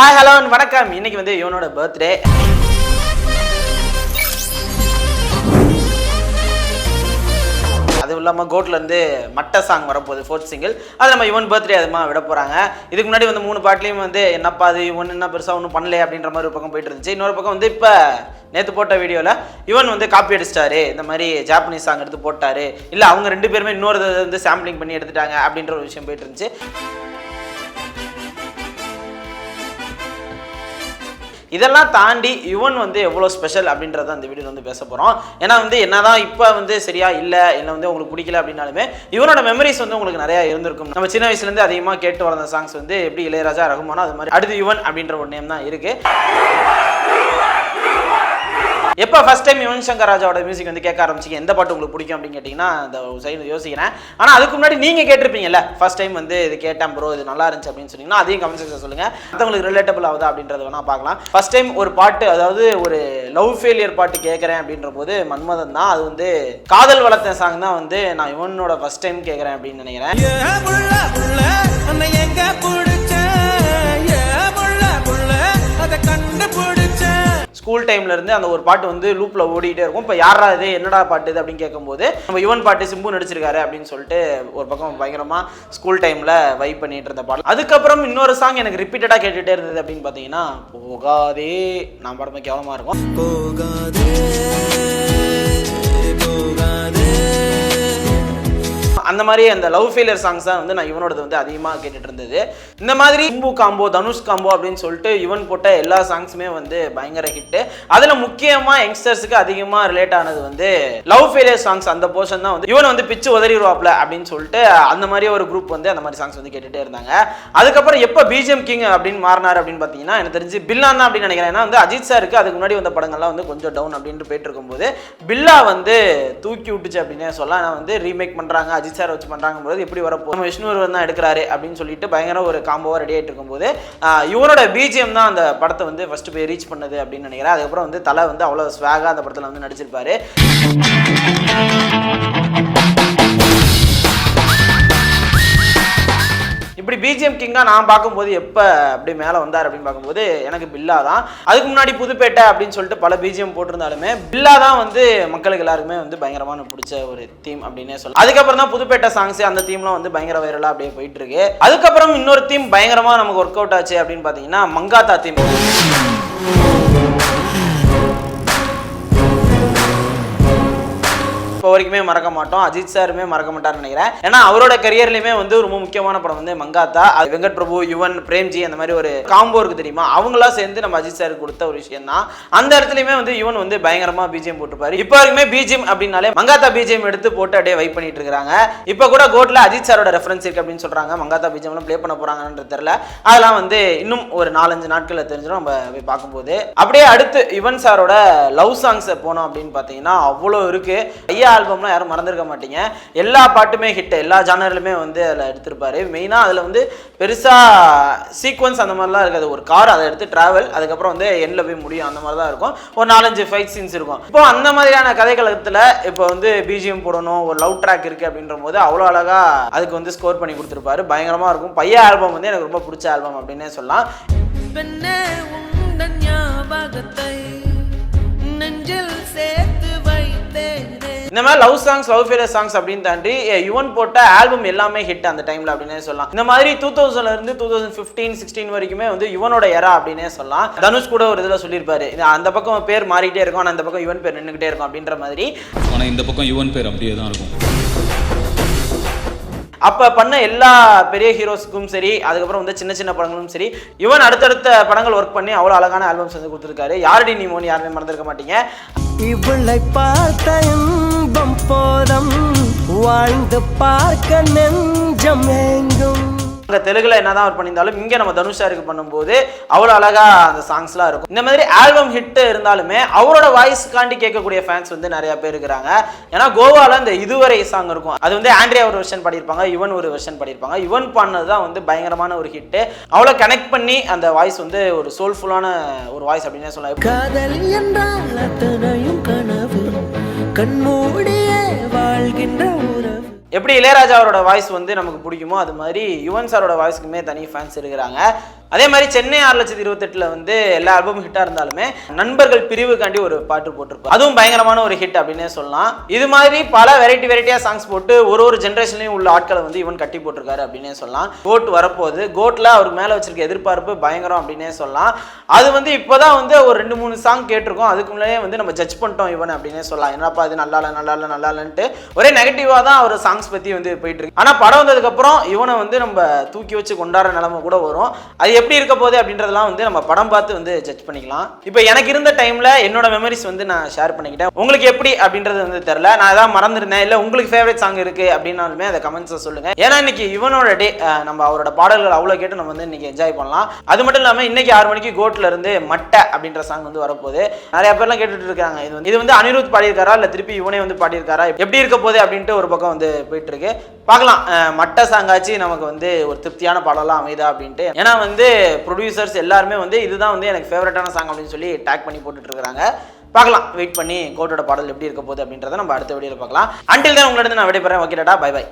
Hi hello வணக்கம். இன்னைக்கு வந்து இவனோட பர்த்டே அதுவும் இல்லாமல் கோட்ல இருந்து மட்ட சாங் வரப்போகுது ஃபோர்த் சிங்கிள் அது நம்ம இவன் பர்த்டே அதுமா விட போகிறாங்க இதுக்கு முன்னாடி வந்து மூணு பாட்டிலையும் வந்து என்னப்பா அது இவன் என்ன பெருசாக ஒன்றும் பண்ணல அப்படின்ற மாதிரி ஒரு பக்கம் போயிட்டு இருந்துச்சு. இன்னொரு பக்கம் வந்து இப்போ நேற்று போட்ட வீடியோவில் இவன் வந்து காப்பி அடிச்சிட்டாரு. இந்த மாதிரி ஜாப்பனீஸ் சாங் எடுத்து போட்டார். இல்லை அவங்க ரெண்டு பேருமே இன்னொரு வந்து சாம்பிளிங் பண்ணி எடுத்துட்டாங்க அப்படின்ற ஒரு விஷயம் போயிட்டு இருந்துச்சு. இதெல்லாம் தாண்டி யுவன் வந்து எவ்வளோ ஸ்பெஷல் அப்படின்றத அந்த வீடியோவில் வந்து பேச போகிறோம் ஏன்னா வந்து என்னதான் இப்போ வந்து சரியா இல்லை இல்லை வந்து உங்களுக்கு பிடிக்கல அப்படின்னாலுமே இவனோட மெமரிஸ் வந்து உங்களுக்கு நிறையா இருந்திருக்கும். நம்ம சின்ன வயசுலேருந்து அதிகமாக கேட்டு வளர்ந்த சாங்ஸ் வந்து எப்படி இளையராஜா ரகுமானோ அது மாதிரி அடுத்து யுவன் அப்படின்ற ஒரு நேம் தான் இருக்குது எப்போ ஃபர்ஸ்ட் டைம் யுவன் சங்கர் ராஜாவோட மியூசிக் வந்து கேட்க ஆரம்பிச்சிங்க? எந்த பாட்டு உங்களுக்கு பிடிக்கும் அப்படின்னு கேட்டிங்கன்னா அந்த சைடு யோசிக்கிறேன். ஆனால் அதுக்கு முன்னாடி நீங்கள் கேட்டிருப்பீங்கல்ல ஃபஸ்ட் டைம் வந்து இது கேட்டேன் ப்ரோ இது நல்லா இருந்துச்சு அப்படின்னு சொன்னீங்கன்னா அதையும் கமெண்ட் செக்ஷன் சொல்லுங்கள் மற்றவங்களுக்கு ரிலேட்டபிள் ஆகுதா அப்படின்றத வேணால் பார்க்கலாம். ஃபர்ஸ்ட் டைம் ஒரு பாட்டு அதாவது ஒரு லவ் ஃபெயிலியர் பாட்டு கேட்குறேன் அப்படின்ற போது மன்மதன் தான். அது வந்து காதல் வளர்த்த சாங் தான் வந்து நான் யுவனோட ஃபர்ஸ்ட் டைம் கேட்குறேன் அப்படின்னு நினைக்கிறேன். ஸ்கூல் டைம்ல இருந்து அந்த ஒரு பாட்டு வந்து லூப்ல ஓடிட்டே இருக்கும். இப்போ யாரா இது? என்னடா பாட்டு இது? அப்படின்னு கேட்கும்போது நம்ம யுவன் பாட்டு சிம்பு நடிச்சிருக்காரு அப்படின்னு சொல்லிட்டு ஒரு பக்கம் பயங்கரமா ஸ்கூல் டைம்ல வைப் பண்ணிட்டு இருந்த பாடல். அதுக்கப்புறம் இன்னொரு சாங் எனக்கு ரிப்பீட்டடா கேட்டுட்டே இருந்தது அப்படின்னு பார்த்தீங்கன்னா போகாதே. நான் படமே கேவலமா இருக்கும். போகாதே. அந்த மாதிரி அந்த லவ் ஃபெயிலியர் சாங்ஸ் தான் வந்து நான் இவனோடது வந்து அதிகமாக கேட்டுட்டு இருந்தது இந்த மாதிரி சிம்பு காம்போ தனுஷ் காம்போ அப்படின்னு சொல்லிட்டு இவன் போட்ட எல்லா சாங்ஸுமே வந்து பயங்கர ஹிட்டு அதில் முக்கியமாக யங்ஸ்டர்ஸுக்கு அதிகமாக ரிலேட் ஆனது வந்து லவ் ஃபெயிலியர் சாங்ஸ் அந்த போர்ஷன் தான் வந்து இவன் வந்து பிச்சு உதறிடுவாப்ல அப்படின்னு சொல்லிட்டு அந்த மாதிரி ஒரு குரூப் வந்து அந்த மாதிரி சாங்ஸ் வந்து கேட்டுட்டே இருந்தாங்க. அதுக்கப்புறம் எப்போ பிஜிஎம் கிங் அப்படின்னு மாறினார் அப்படின்னு பார்த்தீங்கன்னா எனக்கு தெரிஞ்சு பில்லா தான் அப்படின்னு நினைக்கிறேன். ஏன்னா வந்து அஜித் சாருக்கு அதுக்கு முன்னாடி வந்த படங்கள்லாம் வந்து கொஞ்சம் டவுன் அப்படின்ட்டு போயிட்டு இருக்கும்போது பில்லா வந்து தூக்கி விட்டுச்சு அப்படின்னே சொல்லலாம். ஏன்னா வந்து ரீமேக் பண்ணுறாங்க அஜித் சார் வச்சு பண்ணுறாங்க போது எப்படி வரப்போ நம்ம விஷ்ணுவர் தான் எடுக்கிறாரு அப்படின்னு சொல்லிட்டு பயங்கர ஒரு காம்போவாக ரெடி ஆகிட்டு இருக்கும்போது இவரோட பிஜிஎம் தான் அந்த படத்தை வந்து ஃபர்ஸ்ட் போய் ரீச் பண்ணது அப்படின்னு நினைக்கிறேன். அதுக்கப்புறம் வந்து தலை வந்து அவ்வளோ ஸ்வாகாக அந்த படத்தில் வந்து நடிச்சிருப்பாரு. பிஜிஎம் கிங்காக நான் பார்க்கும்போது எப்போ அப்படி மேலே வந்தார் அப்படின்னு பார்க்கும்போது எனக்கு பில்லா தான். அதுக்கு முன்னாடி புதுப்பேட்டை அப்படின்னு சொல்லிட்டு பல பிஜிஎம் போட்டிருந்தாலுமே பில்லா தான் வந்து மக்களுக்கு எல்லாருக்குமே வந்து பயங்கரமான பிடிச்ச ஒரு தீம் அப்படின்னே சொல்லலாம். அதுக்கப்புறம் தான் புதுப்பேட்டை சாங்ஸ் அந்த தீம்லாம் வந்து பயங்கர வைரலாக அப்படியே போயிட்டு இருக்கு. அதுக்கப்புறம் இன்னொரு தீம் பயங்கரமாக நமக்கு ஒர்க் அவுட் ஆச்சு அப்படின்னு பார்த்தீங்கன்னா மங்காத்தா தீம் இப்போ வரைக்குமே மறக்க மாட்டோம். அஜித் சாருமே மறக்க மாட்டார்னு நினைக்கிறேன். ஏன்னா அவரோட கரியர்லயுமே வந்து ரொம்ப முக்கியமான படம் வந்து மங்காத்தா அது வெங்கட் பிரபு யுவன் பிரேம்ஜி அந்த மாதிரி ஒரு காம்போ இருக்கு தெரியுமா? அவங்களா சேர்ந்து நம்ம அஜித் சாருக்கு கொடுத்த ஒரு விஷயம் தான் அந்த இடத்துலயுமே வந்து யுவன் வந்து பயங்கரமா பிஜிஎம் போட்டுப்பாரு இப்போ வரைக்குமே பிஜிஎம் அப்படின்னாலே மங்காத்தா பிஜிஎம் எடுத்து போட்டு அப்படியே வைப் பண்ணிட்டு இருக்காங்க இப்போ கூட கோட்ல அஜித் சாரோட ரெஃபரன்ஸ் இருக்கு அப்படின்னு சொல்றாங்க. மங்காத்தா பிஜிஎம்லாம் ப்ளே பண்ண போறாங்கன்றது தெரியல. அதெல்லாம் வந்து இன்னும் ஒரு நாலஞ்சு நாட்களில் தெரிஞ்சிடும். நம்ம போய் பார்க்கும்போது. அப்படியே அடுத்து யுவன் சாரோட லவ் சாங்ஸ் போனோம் அப்படின்னு பார்த்தீங்கன்னா அவ்வளோ இருக்கு. ஐயா ஆல்பம்லாம் யாரும் மறந்துருக்க மாட்டீங்க. எல்லா பாட்டுமே ஹிட் எல்லா ஜானர்லுமே வந்து அதில் எடுத்திருப்பாரு. மெயினாக அதில் வந்து பெருசாக சீக்வன்ஸ் அந்த மாதிரிலாம் இருக்காது. ஒரு கார் அதை எடுத்து ட்ராவல் அதுக்கப்புறம் வந்து எண்ணில் போய் முடியும். அந்த மாதிரி தான் இருக்கும். ஒரு நாலஞ்சு ஃபைட் சீன்ஸ் இருக்கும். இப்போ அந்த மாதிரியான கதைக்களத்தில் இப்போ வந்து பிஜிஎம் போடணும் ஒரு லவ் ட்ராக் இருக்குது அப்படின்ற போது அவ்வளோ அழகாக அதுக்கு வந்து ஸ்கோர் பண்ணி கொடுத்துருப்பாரு. பயங்கரமாக இருக்கும். பையன் ஆல்பம் வந்து எனக்கு ரொம்ப பிடிச்ச ஆல்பம் அப்படின்னே சொல்லலாம். ஞாபகத்தை நெஞ்சில் சேர்த்து இந்த மாதிரி love songs love failure songs அப்படின்னு தாண்டி யுவன் போட்ட ஆல்பம் எல்லாமே ஹிட் அந்த டைம்ல அப்படின்னே சொல்லலாம். இந்த மாதிரி டூ தௌசண்ட்ல இருந்து டூ தௌசண்ட் ஃபிஃப்டீன் சிக்ஸ்டீன் வரைக்குமே வந்து யுவனோட எரா அப்படின்னே சொல்லலாம். தனுஷ் கூட ஒரு இதில் சொல்லியிருப்பாரு அந்த பக்கம் பேர் மாறிட்டே இருக்கும் ஆனால் அந்த பக்கம் யுவன் பேர் நின்றுகிட்டே இருக்கும் அப்படின்ற மாதிரி. ஆனால் இந்த பக்கம் யுவன் பேர் அப்படியே தான் இருக்கும். அப்போ பண்ண எல்லா பெரிய ஹீரோஸ்க்கும் சரி அதுக்கப்புறம் வந்து சின்ன சின்ன படங்களும் சரி யுவன் அடுத்தடுத்த படங்கள் ஒர்க் பண்ணி அவ்வளோ அழகான ஆல்பம்ஸ் வந்து கொடுத்துருக்காரு. யாரடி நீ மோனி யாருமே மறந்துருக்க மாட்டீங்க. இவளை பார்த்த இன்பம் போதம். வாழ்ந்து பார்க்க நெஞ்சம் எங்கும் அங்கே தெலுங்குல என்னதான் அவர் பண்ணியிருந்தாலும் இங்கே நம்ம தனுஷ் சாருக்கு பண்ணும்போது அவ்வளோ அழகாக அந்த சாங்ஸ்லாம் இருக்கும். இந்த மாதிரி ஆல்பம் ஹிட்டு இருந்தாலுமே அவரோட வாய்ஸ்க்காண்டி கேட்கக்கூடிய ஃபேன்ஸ் வந்து நிறைய பேர் இருக்கிறாங்க. ஏன்னா கோவால இந்த இதுவரை சாங் இருக்கும். அது வந்து ஆண்ட்ரியா ஒரு வெர்ஷன் பாடியிருப்பாங்க யுவன் ஒரு வெர்ஷன் பாடியிருப்பாங்க. யுவன் பாடினது தான் வந்து பயங்கரமான ஒரு ஹிட்டு அவ்வளோ கனெக்ட் பண்ணி அந்த வாய்ஸ் வந்து ஒரு சோல்ஃபுல்லான ஒரு வாய்ஸ் அப்படின்னே சொல்லலாம். காதல் என்றால் அத்தனையும் கனவு. கண்மூடியே வாழ்கின்ற உறவு. எப்படி இளையராஜா அவரோட வாய்ஸ் வந்து நமக்கு பிடிக்குமோ அது மாதிரி யுவன் சாரோட வாய்ஸ்க்குமே தனி ஃபேன்ஸ் இருக்கிறாங்க. அதே மாதிரி சென்னை ஆறு லட்சத்தி இருபத்தெட்டுல வந்து எல்லா ஆல்பமும் ஹிட்டா இருந்தாலுமே நண்பர்கள் பிரிவுக்காண்டி ஒரு பாட்டு போட்டிருப்பாரு அதுவும் பயங்கரமான ஒரு ஹிட் அப்படின்னே சொல்லலாம். இது மாதிரி பல வெரைட்டி வெரைட்டியா சாங்ஸ் போட்டு ஒரு ஒரு ஜென்ரேஷன்லயும் உள்ள ஆட்களை வந்து இவன் கட்டி போட்டிருக்காரு அப்படின்னே சொல்லலாம். கோட் வரப்போகுது. கோட்ல அவருக்கு மேல வச்சிருக்க எதிர்பார்ப்பு பயங்கரம் அப்படின்னே சொல்லலாம். அது வந்து இப்போதான் வந்து ஒரு ரெண்டு மூணு சாங் கேட்டிருக்கோம். அதுக்கு முன்னாடியே வந்து நம்ம ஜட்ஜ் பண்ணிட்டோம் இவன் அப்படின்னே சொல்லலாம். என்னப்பா இது நல்லா இல்லை நல்லா இல்லை நல்லா இல்லைன்ட்டு ஒரே நெகட்டிவாக தான் அவர் சாங்ஸ் பற்றி வந்து போயிட்டு இருக்கு. ஆனால் படம் வந்ததுக்கப்புறம் இவனை வந்து நம்ம தூக்கி வச்சு கொண்டாடுற நிலைமை கூட வரும். அது எப்படி இருக்க போகுது அப்படின்றதெல்லாம் வந்து நம்ம படம் பார்த்து வந்து ஜட்ஜ் பண்ணிக்கலாம். இப்போ எனக்கு இருந்த டைமில் என்னோட மெமரிஸ் வந்து நான் ஷேர் பண்ணிக்கிட்டேன். உங்களுக்கு எப்படி அப்படின்றது வந்து தெரில நான் ஏதாவது மறந்துருந்தேன் இல்லை உங்களுக்கு ஃபேவரட் சாங் இருக்கு அப்படின்னாலுமே அதை கமெண்ட்ஸில் சொல்லுங்க. ஏன்னா இன்னைக்கு இவனோட டே நம்ம அவரோட பாடல்கள் அவ்வளோ கேட்டு நம்ம வந்து இன்னைக்கு என்ஜாய் பண்ணலாம். அது மட்டும் இல்லாமல் இன்னைக்கு ஆறு மணிக்கு கோட்ல இருந்து மட்டை அப்படின்ற சாங் வந்து வரப்போகுது. நிறைய பேர்லாம் கேட்டுட்டு இருக்காங்க. இது வந்து இது வந்து அனிருத் பாடியிருக்காரா இல்லை திருப்பி இவனே வந்து பாடியிருக்காரா? எப்படி இருக்க போகுது அப்படின்ட்டு ஒரு பக்கம் வந்து போயிட்டு இருக்கு. பார்க்கலாம். மட்டை சாங்காச்சு நமக்கு வந்து ஒரு திருப்தியான பாடலாம் அமைதா அப்படின்ட்டு. ஏன்னா வந்து ப்ரொடியூசர்ஸ் எல்லாருமே வந்து இதுதான் வந்து எனக்கு ஃபேவரட்டான சாங் அப்படின்னு சொல்லி டேக் பண்ணி போட்டுட்டு இருக்கிறாங்க பார்க்கலாம். வெயிட் பண்ணி கோட்டோட பாடல் எப்படி இருக்க போகுது அப்படின்றத நம்ம அடுத்த வீடியோவில் பார்க்கலாம். அண்டில் தான் உங்களிடம் நான் விடைபெறேன். Okay tata. Bye bye